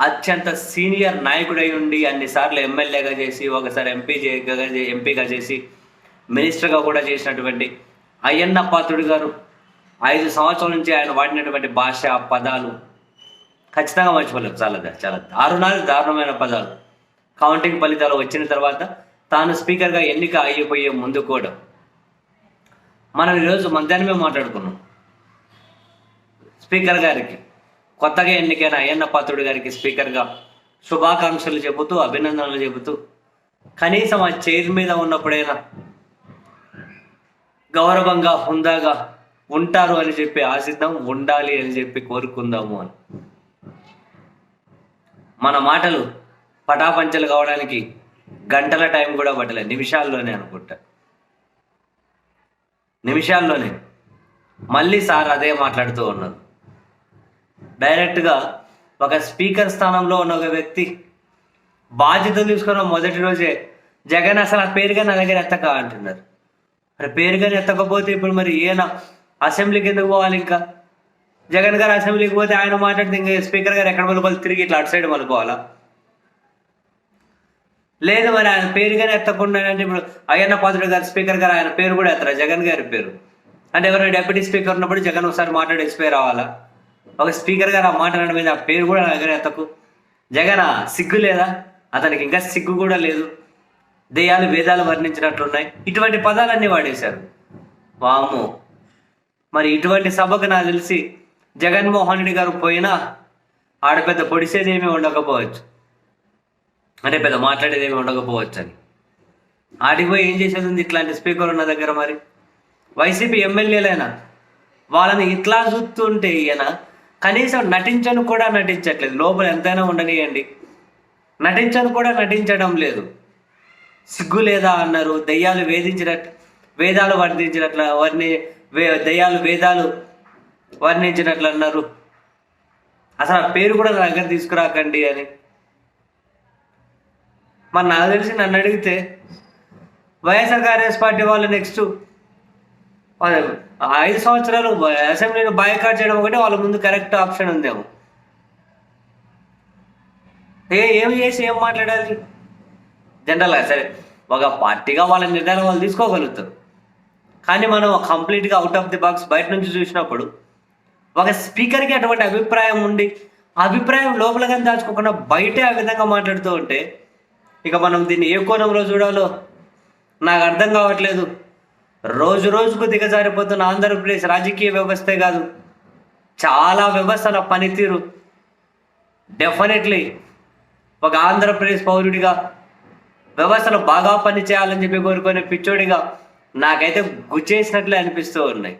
అత్యంత సీనియర్ నాయకుడై ఉండి అన్నిసార్లు ఎమ్మెల్యేగా చేసి ఒకసారి ఎంపీ ఎంపీగా చేసి మినిస్టర్గా కూడా చేసినటువంటి అయ్యన్న పాత్రుడు గారు. ఐదు సంవత్సరాల నుంచి ఆయన వాడినటువంటి భాష పదాలు ఖచ్చితంగా మర్చిపోలేదు చాలా చాలా దారుణాలు దారుణమైన పదాలు. కౌంటింగ్ ఫలితాలు వచ్చిన తర్వాత తాను స్పీకర్గా ఎన్నిక అయిపోయే ముందు కూడా మనం ఈరోజు మధ్యాహ్నమే మాట్లాడుకున్నాం. స్పీకర్ గారికి కొత్తగా ఎన్నికైన అయ్యన్న పాత్రుడు గారికి స్పీకర్గా శుభాకాంక్షలు చెబుతూ అభినందనలు చెబుతూ కనీసం ఆ చైర్ మీద ఉన్నప్పుడైనా గౌరవంగా హుందాగా ఉంటారు అని చెప్పి ఆశిద్దాం ఉండాలి అని చెప్పి కోరుకుందాము అని. మన మాటలు పటాపంచలు కావడానికి గంటల టైం కూడా పట్టలేదు నిమిషాల్లోనే అనుకుంటా. నిమిషాల్లోనే. మళ్ళీ సార్ అదే మాట్లాడుతూ ఉన్నారు. డైరెక్ట్గా ఒక స్పీకర్ స్థానంలో ఉన్న ఒక వ్యక్తి బాధ్యతలు తీసుకున్న మొదటి రోజే జగన్ అసలు ఆ పేరుగా నా దగ్గర ఎత్తక అంటున్నారు. మరి పేరుగా ఎత్తకపోతే ఇప్పుడు మరి ఈయన అసెంబ్లీకి ఎందుకు పోవాలి ఇంకా? జగన్ గారు అసెంబ్లీకి పోతే ఆయన మాట్లాడితే ఇంకా స్పీకర్ గారు ఎక్కడ మలుకోవాలి తిరిగి ఇట్లా అటు సైడ్ మలుకోవాలా లేదు మరి ఆయన పేరుగానే ఎత్తకుండా అంటే ఇప్పుడు అయ్యన్న పాత్రుడు గారు స్పీకర్ గారు ఆయన పేరు కూడా ఎత్తరా? జగన్ గారి పేరు. అంటే ఎవరైనా డెప్యూటీ స్పీకర్ ఉన్నప్పుడు జగన్ ఒకసారి మాట్లాడి ఎక్స్పైర్ రావాలా ఒక స్పీకర్ గారు ఆ మాట్లాడడం మీద ఆ పేరు కూడా నా దగ్గర ఎత్తకు జగన్ సిగ్గు లేదా? అతనికి ఇంకా సిగ్గు కూడా లేదు. దెయ్యాలు వేదాలు వర్ణించినట్లున్నాయి. ఇటువంటి పదాలన్నీ వాడేశారు. వాము మరి ఇటువంటి సభకు నాకు తెలిసి జగన్మోహన్ రెడ్డి గారు పోయినా ఆడ పెద్ద పొడిసేది ఏమీ ఉండకపోవచ్చు. అంటే పెద్ద మాట్లాడేది ఏమీ ఉండకపోవచ్చు అని. ఆడికి పోయి ఏం చేసేది ఉంది ఇట్లాంటి స్పీకర్ ఉన్న దగ్గర మరి? వైసీపీ ఎమ్మెల్యేలైనా వాళ్ళని ఇట్లా చూస్తుంటే ఈయన కనీసం నటించను కూడా నటించట్లేదు. లోపల ఎంతైనా ఉండనియండి. నటించను కూడా నటించడం లేదు. సిగ్గు లేదా అన్నారు. దయ్యాలు వేధించినట్లు వేదాలు వర్ణించినట్ల వర్ణి వే దయ్యాలు వేదాలు వర్ణించినట్లు అన్నారు. అసలు ఆ పేరు కూడా నా దగ్గర తీసుకురాకండి అని. మరి నాకు తెలిసి నన్ను అడిగితే వైఎస్ఆర్ కాంగ్రెస్ పార్టీ వాళ్ళు నెక్స్ట్ ఐదు సంవత్సరాలు అసెంబ్లీని బాయ్కాట్ చేయడం ఒకటి వాళ్ళ ముందు కరెక్ట్ ఆప్షన్ ఉందేమో. ఏ ఏం చేసి ఏం మాట్లాడాలి? జనరల్గా సరే ఒక పార్టీగా వాళ్ళ నిర్ణయాలు వాళ్ళు తీసుకోగలుగుతారు. కానీ మనం కంప్లీట్గా అవుట్ ఆఫ్ ది బాక్స్ బయట నుంచి చూసినప్పుడు ఒక స్పీకర్కి అటువంటి అభిప్రాయం ఉండి అభిప్రాయం లోపల కానీ దాచుకోకుండా బయటే ఆ విధంగా మాట్లాడుతూ ఉంటే ఇక మనం దీన్ని ఏ కోణంలో చూడాలో నాకు అర్థం కావట్లేదు. రోజు రోజుకు దిగజారిపోతున్న ఆంధ్రప్రదేశ్ రాజకీయ వ్యవస్థే కాదు. చాలా వ్యవస్థల పనితీరు. డెఫినెట్లీ ఒక ఆంధ్రప్రదేశ్ పౌరుడిగా వ్యవస్థలు బాగా పనిచేయాలని చెప్పి కోరుకునే పిచ్చోడిగా నాకైతే గుచ్చేసినట్లే అనిపిస్తూ ఉన్నాయి.